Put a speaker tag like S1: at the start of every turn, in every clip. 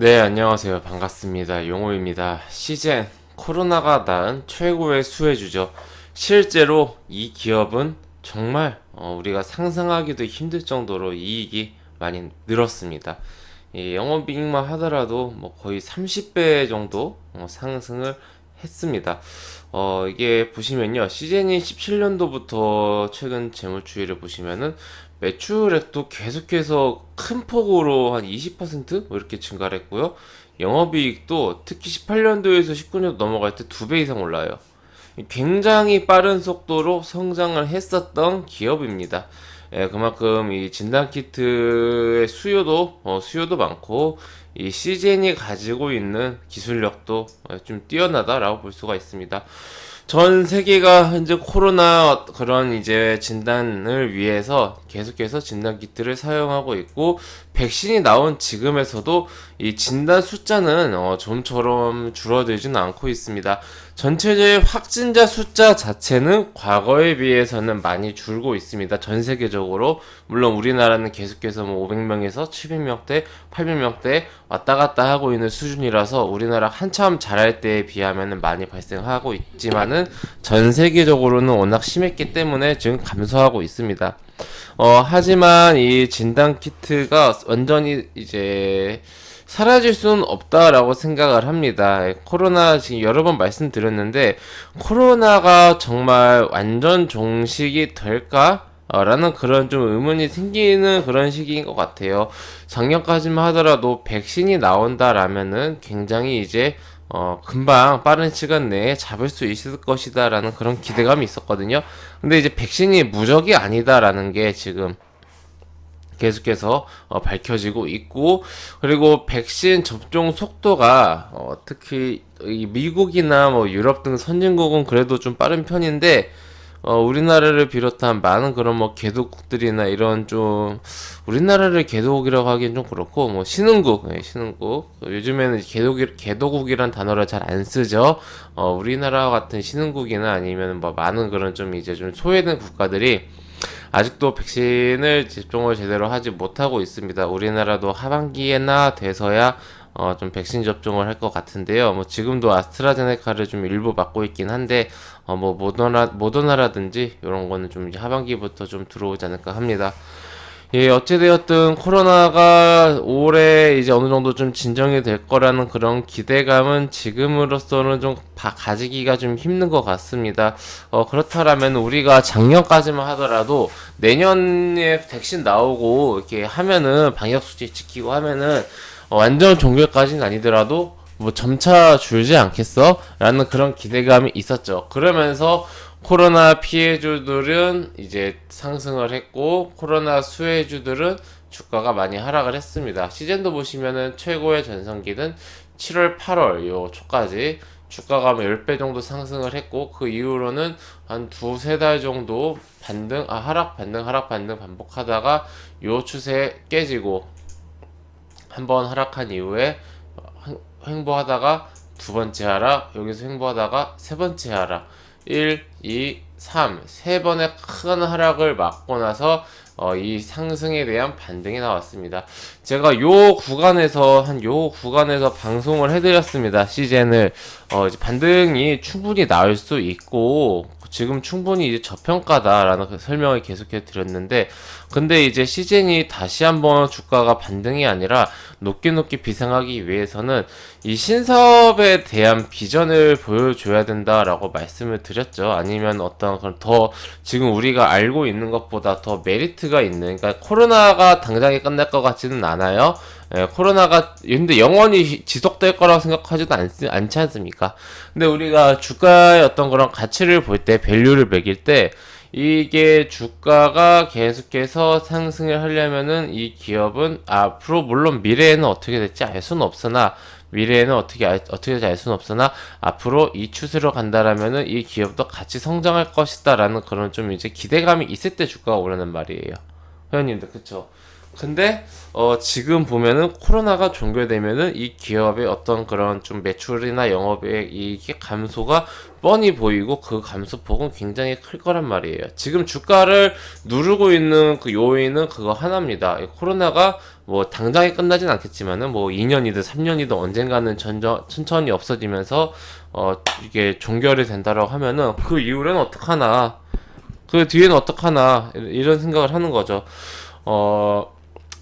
S1: 네, 안녕하세요. 반갑습니다. 용호입니다. 시젠, 코로나가 낳은 최고의 수혜주죠. 실제로 이 기업은 정말 어, 우리가 상상하기도 힘들 정도로 이익이 많이 늘었습니다. 이 영업이익만 하더라도 뭐 거의 30배 정도 어, 상승을 했습니다. 어, 이게 보시면요. 시즌이 17년도부터 최근 재물주의를 보시면은 매출액도 계속해서 큰 폭으로 한 20%뭐 이렇게 증가를 했고요. 영업이익도 특히 18년도에서 19년도 넘어갈 때 두 배 이상 올라요. 굉장히 빠른 속도로 성장을 했었던 기업입니다. 예, 그만큼 이 진단키트의 수요도 어, 수요도 많고 이 시젠이 가지고 있는 기술력도 어, 좀 뛰어나다라고 볼 수가 있습니다. 전 세계가 현재 코로나 그런 이제 진단을 위해서 계속해서 진단 키트를 사용하고 있고 백신이 나온 지금에서도 이 진단 숫자는 어, 좀처럼 줄어들지는 않고 있습니다. 전체적인 확진자 숫자 자체는 과거에 비해서는 많이 줄고 있습니다. 전 세계적으로 물론 우리나라는 계속해서 뭐 500명에서 700명대, 800명대 왔다 갔다 하고 있는 수준이라서 우리나라 한참 잘할 때에 비하면 많이 발생하고 있지만은 전 세계적으로는 워낙 심했기 때문에 지금 감소하고 있습니다. 어, 하지만 이 진단 키트가 완전히 이제 사라질 수는 없다라고 생각을 합니다. 코로나 지금 여러 번 말씀드렸는데 코로나가 정말 완전 종식이 될까? 어, 라는 그런 좀 의문이 생기는 그런 시기인 것 같아요. 작년까지만 하더라도 백신이 나온다라면은 굉장히 이제 어, 금방 빠른 시간 내에 잡을 수 있을 것이다 라는 그런 기대감이 있었거든요. 근데 이제 백신이 무적이 아니다라는 게 지금 계속해서 어, 밝혀지고 있고 그리고 백신 접종 속도가 어, 특히 이 미국이나 뭐 유럽 등 선진국은 그래도 좀 빠른 편인데 어, 우리나라를 비롯한 많은 그런 뭐 개도국들이나 이런 좀 우리나라를 개도국이라고 하기엔 좀 그렇고 뭐 신흥국, 네, 신흥국 요즘에는 개도국 개도국이란 단어를 잘 안 쓰죠. 어, 우리나라 같은 신흥국이나 아니면 뭐 많은 그런 좀 이제 좀 소외된 국가들이 아직도 백신을 접종을 제대로 하지 못하고 있습니다. 우리나라도 하반기에나 돼서야 어, 좀 백신 접종을 할 것 같은데요. 뭐 지금도 아스트라제네카를 좀 일부 맞고 있긴 한데 어, 뭐 모더나 모더나라든지 이런 거는 좀 하반기부터 좀 들어오지 않을까 합니다. 예, 어찌되었든 코로나가 올해 이제 어느 정도 좀 진정이 될 거라는 그런 기대감은 지금으로서는 좀 바, 가지기가 좀 힘든 것 같습니다. 어, 그렇다면 우리가 작년까지만 하더라도 내년에 백신 나오고 이렇게 하면은 방역수칙 지키고 하면은 어, 완전 종결까지는 아니더라도 뭐 점차 줄지 않겠어? 라는 그런 기대감이 있었죠. 그러면서 코로나 피해주들은 이제 상승을 했고 코로나 수혜주들은 주가가 많이 하락을 했습니다. 시즌도 보시면은 최고의 전성기는 7월, 8월 요 초까지 주가가 뭐 10배 정도 상승을 했고 그 이후로는 한 두세 달 정도 반등, 아 하락 반등, 하락 반등 반복하다가 요 추세 깨지고 한번 하락한 이후에 횡보하다가 두 번째 하락, 여기서 횡보하다가 세 번째 하락 1, 2, 3, 세 번의 큰 하락을 맞고 나서 어, 이 상승에 대한 반등이 나왔습니다. 제가 요 구간에서 한 요 구간에서 방송을 해드렸습니다. 시즌을 어, 이제 반등이 충분히 나올 수 있고 지금 충분히 이제 저평가다라는 그 설명을 계속해 드렸는데 근데 이제 시즌이 다시 한번 주가가 반등이 아니라 높게 높게 비상하기 위해서는 이 신사업에 대한 비전을 보여줘야 된다라고 말씀을 드렸죠. 아니면 어떤 그런 더 지금 우리가 알고 있는 것보다 더 메리트가 있는 그러니까 코로나가 당장에 끝날 것 같지는 않아요. 예, 코로나가 근데 영원히 지속될 거라고 생각하지도 않, 않지 않습니까? 근데 우리가 주가의 어떤 그런 가치를 볼 때, 밸류를 매길 때, 이게 주가가 계속해서 상승을 하려면은 이 기업은 앞으로 물론 미래에는 어떻게 될지 알 수는 없으나 미래에는 어떻게 알, 어떻게 알 수는 없으나 앞으로 이 추세로 간다라면은 이 기업도 같이 성장할 것이다라는 그런 좀 이제 기대감이 있을 때 주가가 오르는 말이에요. 회원님들 그쵸? 근데 어 지금 보면은 코로나가 종결되면은 이 기업의 어떤 그런 좀 매출이나 영업의 이게 감소가 뻔히 보이고 그 감소폭은 굉장히 클 거란 말이에요. 지금 주가를 누르고 있는 그 요인은 그거 하나입니다. 코로나가 뭐 당장에 끝나진 않겠지만은 뭐 2년이든 3년이든 언젠가는 전저, 천천히 없어지면서 어 이게 종결이 된다라고 하면은 그 이후에는 어떡하나 그 뒤에는 어떡하나 이런 생각을 하는 거죠. 어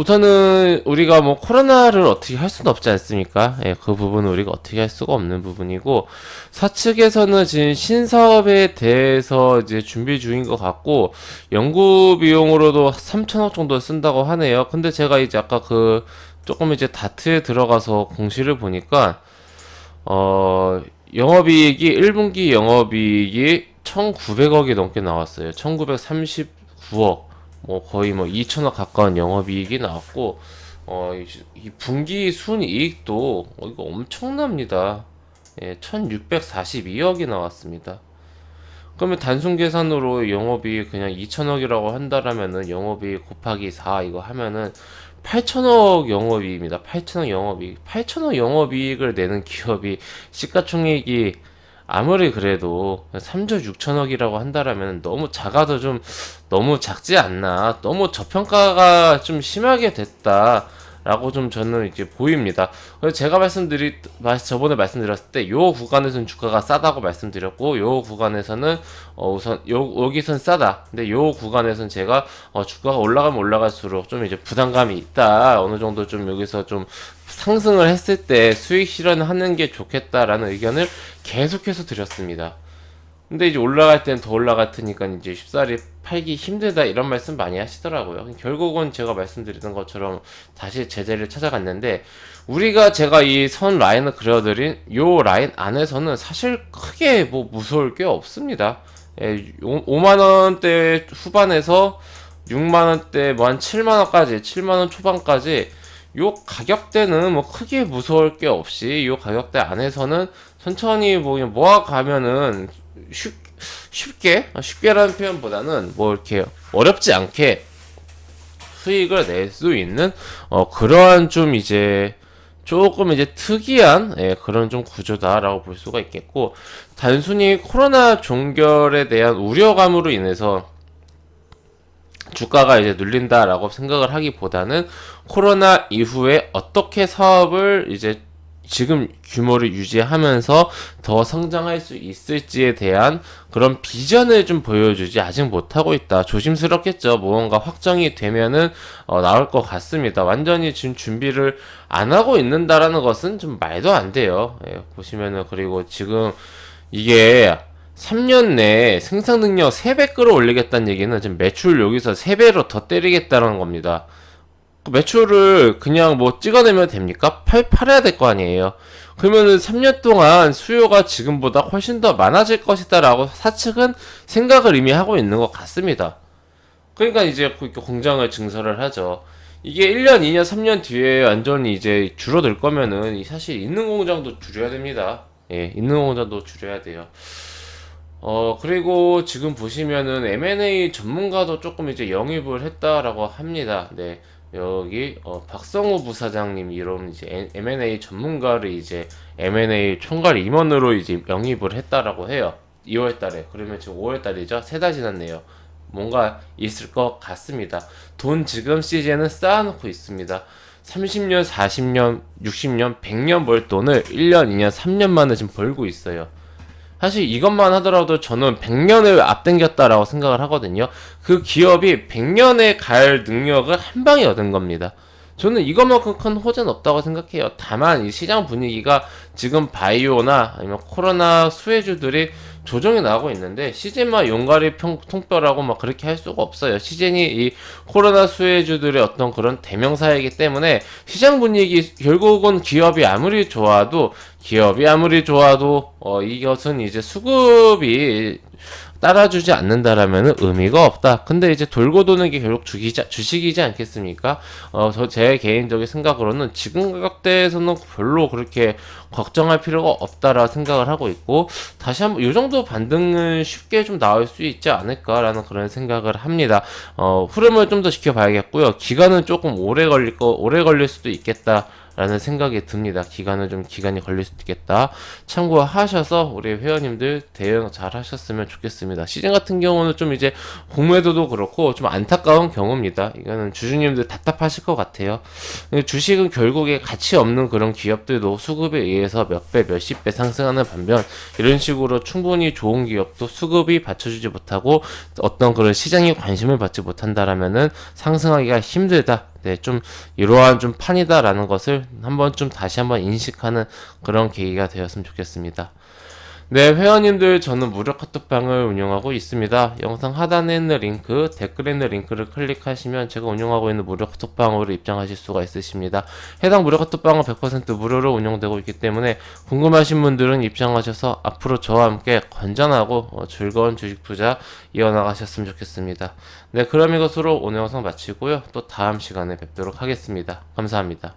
S1: 우선은 우리가 뭐 코로나를 어떻게 할 수는 없지 않습니까? 예, 그 부분은 우리가 어떻게 할 수가 없는 부분이고 사측에서는 지금 신사업에 대해서 이제 준비 중인 것 같고 연구 비용으로도 3천억 정도 쓴다고 하네요. 근데 제가 이제 아까 그 조금 이제 다트에 들어가서 공시를 보니까 어 영업이익이 1분기 영업이익이 1,900억이 넘게 나왔어요. 1,939억. 뭐 거의 뭐 2천억 가까운 영업이익이 나왔고 어, 이, 이 분기 순이익도 어, 이거 엄청납니다. 예, 1,642억이 나왔습니다. 그러면 단순 계산으로 영업이익 그냥 2천억이라고 한다라면은 영업이익 곱하기 4 이거 하면은 8천억 영업이익입니다. 8천억 영업이익. 8천억 영업이익을 내는 기업이 시가총액이 아무리 그래도 3조 6천억이라고 한다라면 너무 작아도 좀 너무 작지 않나? 너무 저평가가 좀 심하게 됐다 라고 좀 저는 이제 보입니다. 제가 말씀드리 마- 저번에 말씀드렸을 때 요 구간에서는 주가가 싸다고 말씀드렸고 요 구간에서는 어 우선 요 여기선 싸다. 근데 요 구간에서는 제가 어 주가가 올라가면 올라갈수록 좀 이제 부담감이 있다. 어느 정도 좀 여기서 좀 상승을 했을 때 수익 실현하는 게 좋겠다라는 의견을 계속해서 드렸습니다. 근데 이제 올라갈 땐더 올라갈 테니까 이제 쉽사리 팔기 힘들다 이런 말씀 많이 하시더라고요. 결국은 제가 말씀드리던 것처럼 다시 제자리를 찾아갔는데 우리가 제가 이 선 라인을 그려드린 요 라인 안에서는 사실 크게 뭐 무서울 게 없습니다. 예, 5만 원대 후반에서 6만 원대 뭐 한 7만 원까지 7만 원 초반까지 요 가격대는 뭐 크게 무서울 게 없이 요 가격대 안에서는 천천히 뭐 모아가면은 쉽, 쉽게 아, 쉽게라는 표현보다는 뭐 이렇게 어렵지 않게 수익을 낼 수 있는 어 그러한 좀 이제 조금 이제 특이한 예, 그런 좀 구조다라고 볼 수가 있겠고 단순히 코로나 종결에 대한 우려감으로 인해서 주가가 이제 눌린다라고 생각을 하기보다는 코로나 이후에 어떻게 사업을 이제 지금 규모를 유지하면서 더 성장할 수 있을지에 대한 그런 비전을 좀 보여주지 아직 못하고 있다. 조심스럽겠죠. 무언가 확정이 되면은 어, 나올 것 같습니다. 완전히 지금 준비를 안 하고 있는다라는 것은 좀 말도 안 돼요. 예, 보시면은 그리고 지금 이게 3년 내에 생산 능력 3배 끌어올리겠다는 얘기는 지금 매출 여기서 3배로 더 때리겠다는 겁니다. 그 매출을 그냥 뭐 찍어내면 됩니까? 팔, 팔아야 될 거 아니에요. 그러면은 3년 동안 수요가 지금보다 훨씬 더 많아질 것이다 라고 사측은 생각을 이미 하고 있는 것 같습니다. 그러니까 이제 그 공장을 증설을 하죠. 이게 1년, 2년, 3년 뒤에 완전히 이제 줄어들 거면은 이 사실 있는 공장도 줄여야 됩니다. 예, 있는 공장도 줄여야 돼요. 어, 그리고 지금 보시면은 M&A 전문가도 조금 이제 영입을 했다라고 합니다. 네. 여기 어, 박성호 부사장님 이런 이제 M&A 전문가를 이제 M&A 총괄 임원으로 이제 영입을 했다라고 해요. 2월 달에. 그러면 지금 5월 달이죠. 세 달 지났네요. 뭔가 있을 것 같습니다. 돈 지금 시즌은 쌓아놓고 있습니다. 30년, 40년, 60년, 100년 벌 돈을 1년, 2년, 3년 만에 지금 벌고 있어요. 사실 이것만 하더라도 저는 100년을 앞당겼다라고 생각을 하거든요. 그 기업이 100년에 갈 능력을 한 방에 얻은 겁니다. 저는 이것만큼 큰 호재는 없다고 생각해요. 다만 이 시장 분위기가 지금 바이오나 아니면 코로나 수혜주들이 조정이 나오고 있는데 시즌만 용가리 평, 통뼈라고 막 그렇게 할 수가 없어요. 시즌이 이 코로나 수혜주들의 어떤 그런 대명사이기 때문에 시장 분위기 결국은 기업이 아무리 좋아도 기업이 아무리 좋아도 어 이것은 이제 수급이 따라주지 않는다라면 의미가 없다. 근데 이제 돌고 도는 게 결국 주기자, 주식이지 않겠습니까? 어, 저 제 개인적인 생각으로는 지금 가격대에서는 별로 그렇게 걱정할 필요가 없다라 생각을 하고 있고, 다시 한번 이 정도 반등은 쉽게 좀 나올 수 있지 않을까라는 그런 생각을 합니다. 어, 흐름을 좀 더 지켜봐야겠고요. 기간은 조금 오래 걸릴 거, 오래 걸릴 수도 있겠다. 라는 생각이 듭니다. 기간은 좀 기간이 걸릴 수도 있겠다. 참고하셔서 우리 회원님들 대응 잘 하셨으면 좋겠습니다. 시즌 같은 경우는 좀 이제 공매도도 그렇고 좀 안타까운 경우입니다. 이거는 주주님들 답답하실 것 같아요. 주식은 결국에 가치 없는 그런 기업들도 수급에 의해서 몇 배, 몇십 배 상승하는 반면 이런 식으로 충분히 좋은 기업도 수급이 받쳐주지 못하고 어떤 그런 시장의 관심을 받지 못한다라면은 상승하기가 힘들다. 네, 좀 이러한 좀 판이다라는 것을 한번 좀 다시 한번 인식하는 그런 계기가 되었으면 좋겠습니다. 네, 회원님들 저는 무료 카톡방을 운영하고 있습니다. 영상 하단에 있는 링크, 댓글에 있는 링크를 클릭하시면 제가 운영하고 있는 무료 카톡방으로 입장하실 수가 있으십니다. 해당 무료 카톡방은 100% 무료로 운영되고 있기 때문에 궁금하신 분들은 입장하셔서 앞으로 저와 함께 건전하고 어, 즐거운 주식 투자 이어나가셨으면 좋겠습니다. 네, 그럼 이것으로 오늘 영상 마치고요. 또 다음 시간에 뵙도록 하겠습니다. 감사합니다.